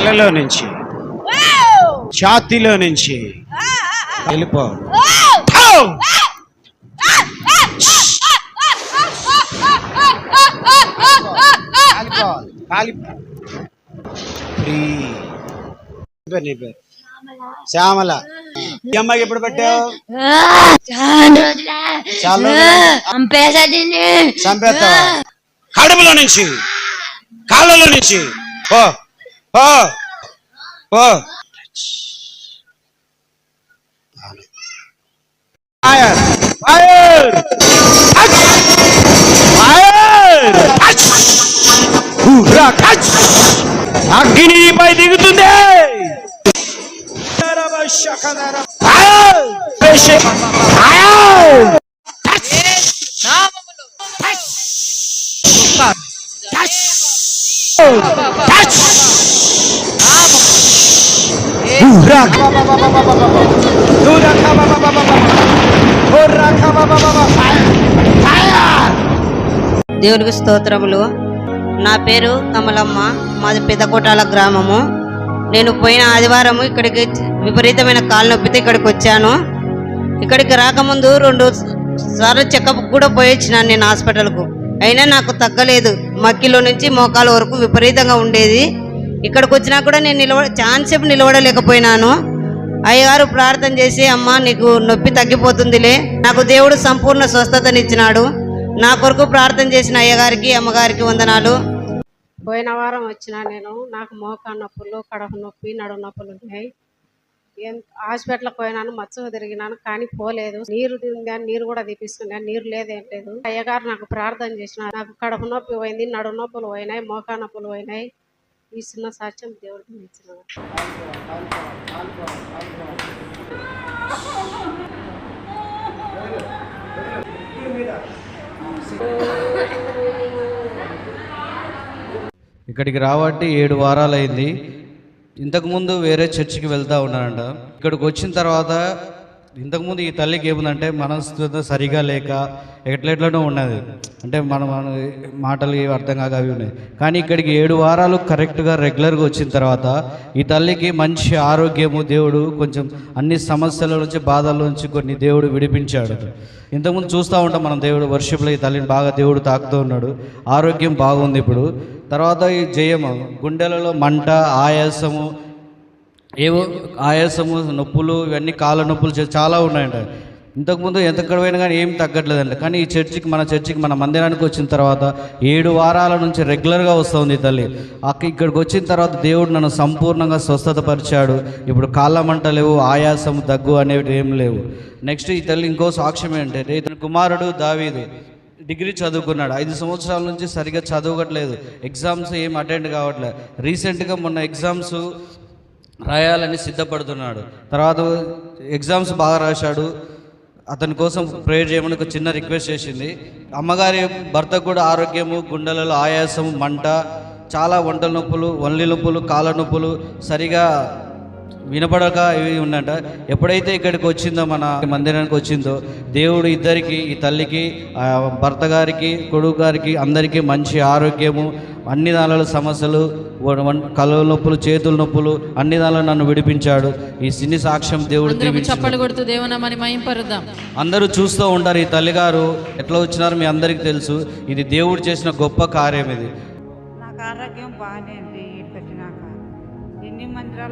తలలో నుంచి ఛాతీలో నుంచి. వెళ్ళిపో. శ్యామల. ఈ అమ్మాయికి ఎప్పుడు పెట్టావు? చంపేస్తావా? కడుపులో నుంచి కాళ్ళలో నుంచి. ఓ ఓ ఓ fire fire fire Hurra Kutch అగ్ని నీపై దిగుతుంది Durak. ఫైర్ దేవునికి స్తోత్రములు. నా పేరు కమలమ్మ. మాది పెద్దకోటాల గ్రామము. నేను పోయిన ఆదివారము ఇక్కడికి విపరీతమైన కాలు నొప్పితో ఇక్కడికి వచ్చాను. ఇక్కడికి రాకముందు రెండు సార్లు చెకప్ కూడా పోయొచ్చినాను నేను హాస్పిటల్కు. అయినా నాకు తగ్గలేదు. మక్కిలో నుంచి మోకాల వరకు విపరీతంగా ఉండేది. ఇక్కడికి వచ్చినా కూడా నేను నిలవ చాలాసేపు నిలవడలేకపోయినాను అయ్యగారు ప్రార్థన చేసి అమ్మ నీకు నొప్పి తగ్గిపోతుందిలే. నాకు దేవుడు సంపూర్ణ స్వస్థతనిచ్చినాడు. నా కొరకు ప్రార్థన చేసిన అయ్యగారికి అమ్మగారికి వందనాలు. పోయిన వారం వచ్చిన నేను నాకు మోకా నొప్పులు కడప నొప్పి నడుము నొప్పులు ఉన్నాయి. హాస్పిటల్కి పోయినాను మచ్చగా తిరిగినాను కానీ పోలేదు. నీరు తిందాను నీరు కూడా తీపిస్తున్నాను నీరు లేదేం లేదు. అయ్యగారు నాకు ప్రార్థన చేసిన నాకు కడప నొప్పి పోయింది నడుము నొప్పులు పోయినాయి మోకా నొప్పులు పోయినాయి. ఇస్తున్న సాక్ష్యం దేవుడికి ఇచ్చిన ఇక్కడికి రాబట్టి ఏడు వారాలు అయింది ఇంతకుముందు వేరే చర్చికి వెళ్తూ ఉన్నానంట ఇక్కడికి వచ్చిన తర్వాత ఇంతకుముందు ఈ తల్లికి ఏముందంటే మనస్థితి సరిగా లేక ఎట్లెట్లనో ఉన్నది. అంటే మన మన మాటలు ఏవి అర్థం కాక అవి ఉన్నాయి. కానీ ఇక్కడికి ఏడు వారాలు కరెక్ట్గా రెగ్యులర్గా వచ్చిన తర్వాత ఈ తల్లికి మంచి ఆరోగ్యము దేవుడు కొంచెం అన్ని సమస్యల నుంచి బాధల నుంచి కొన్ని దేవుడు విడిపించాడు. ఇంతకుముందు చూస్తూ ఉంటాం మనం దేవుడు వర్షిప్లో ఈ తల్లిని బాగా దేవుడు తాకుతూ ఉన్నాడు. ఆరోగ్యం బాగుంది ఇప్పుడు. తర్వాత ఈ జయము గుండెలలో మంట ఆయాసము ఏవో ఆయాసము నొప్పులు ఇవన్నీ కాళ్ళ నొప్పులు చాలా ఉన్నాయంట. ఇంతకుముందు ఎంత పోయినా కానీ ఏం తగ్గట్లేదండి కానీ ఈ చర్చికి మన చర్చికి మన మందిరానికి వచ్చిన తర్వాత ఏడు వారాల నుంచి రెగ్యులర్గా వస్తుంది ఈ తల్లి. అక్క ఇక్కడికి వచ్చిన తర్వాత దేవుడు నన్ను సంపూర్ణంగా స్వస్థతపరిచాడు. ఇప్పుడు కాళ్ళ మంట లేవు ఆయాసం దగ్గు అనేవి ఏం లేవు. నెక్స్ట్ ఈ తల్లి ఇంకో సాక్ష్యం ఏంటంటే ఇతని కుమారుడు దావీదు. డిగ్రీ చదువుకున్నాడు. ఐదు సంవత్సరాల నుంచి సరిగ్గా చదవట్లేదు. ఎగ్జామ్స్ ఏం అటెండ్ కావట్లేదు రీసెంట్గా మొన్న ఎగ్జామ్స్ రాయాలని సిద్ధపడుతున్నాడు. తర్వాత ఎగ్జామ్స్ బాగా రాశాడు. అతని కోసం ప్రేయర్ చేయమని ఒక చిన్న రిక్వెస్ట్ చేసింది. అమ్మగారి భర్త కూడా ఆరోగ్యము గుండెలలో ఆయాసము మంట చాలా వంటల నొప్పులు ఒంలి నొప్పులు కాళ్ళ నొప్పులు సరిగా వినపడక ఇవి ఉన్నట ఎప్పుడైతే ఇక్కడికి వచ్చిందో మన మందిరానికి వచ్చిందో దేవుడు ఇద్దరికి ఈ తల్లికి భర్త గారికి కొడుకు గారికి అందరికీ మంచి ఆరోగ్యము అన్ని దానిలో సమస్యలు వ- వన్- కళ్ళ నొప్పులు చేతుల నొప్పులు అన్ని దానిలో నన్ను విడిపించాడు. ఈ సిన్ని సాక్ష్యం దేవుడు కొడుతూ దేవునామని మయంపరుద్దాం అందరూ చూస్తూ ఉంటారు ఈ తల్లిగారు ఎట్లా వచ్చినారో మీ అందరికీ తెలుసు. ఇది దేవుడు చేసిన గొప్ప కార్యం ఇది. నాకు ఆరోగ్యం బాగానే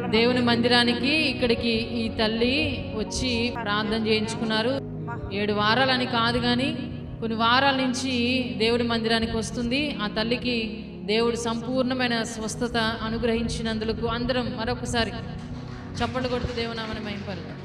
దేవుని మందిరానికి ఇక్కడికి ఈ తల్లి వచ్చి ప్రార్థన చేయించుకున్నారు. ఏడు వారాలని కాదు కానీ కొన్ని వారాల నుంచి దేవుడి మందిరానికి వస్తుంది. ఆ తల్లికి దేవుడు సంపూర్ణమైన స్వస్థత అనుగ్రహించినందుకు అందరం మరొకసారి చప్పట్లు కొడుతూ దేవునామని మయంపరుద్దాం